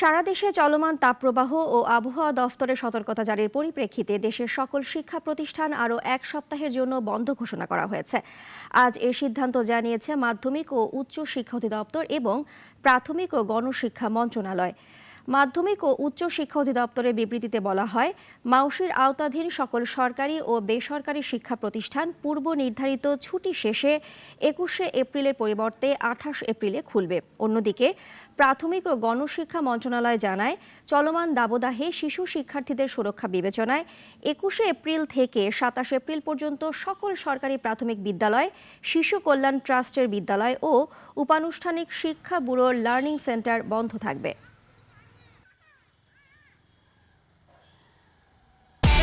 সারা দেশে চলমান তাপপ্রবাহ ও আবহাওয়া দফতরের সতর্কতা জারির পরিপ্রেক্ষিতে দেশের সকল শিক্ষা প্রতিষ্ঠান আরও এক সপ্তাহের জন্য বন্ধ ঘোষণা করা হয়েছে। আজ এ সিদ্ধান্ত জানিয়েছে মাধ্যমিক ও উচ্চ শিক্ষা অধিদপ্তর এবং প্রাথমিক ও গণশিক্ষা মন্ত্রণালয়। মাধ্যমিক ও উচ্চ শিক্ষা অধিদপ্তরের বিবৃতিতে বলা হয়, মাউসির আওতাধীন সকল সরকারি ও বেসরকারি শিক্ষা প্রতিষ্ঠান পূর্ব নির্ধারিত ছুটি শেষে একুশে এপ্রিলের পরিবর্তে আঠাশ এপ্রিলে খুলবে। অন্যদিকে, প্রাথমিক ও গণশিক্ষা মন্ত্রণালয় জানায়, চলমান দাবদাহে শিশু শিক্ষার্থীদের সুরক্ষা বিবেচনায় একুশে এপ্রিল থেকে সাতাশ এপ্রিল পর্যন্ত সকল সরকারি প্রাথমিক বিদ্যালয়, শিশু কল্যাণ ট্রাস্টের বিদ্যালয় ও উপানুষ্ঠানিক শিক্ষা ব্যুরোর লার্নিং সেন্টার বন্ধ থাকবে।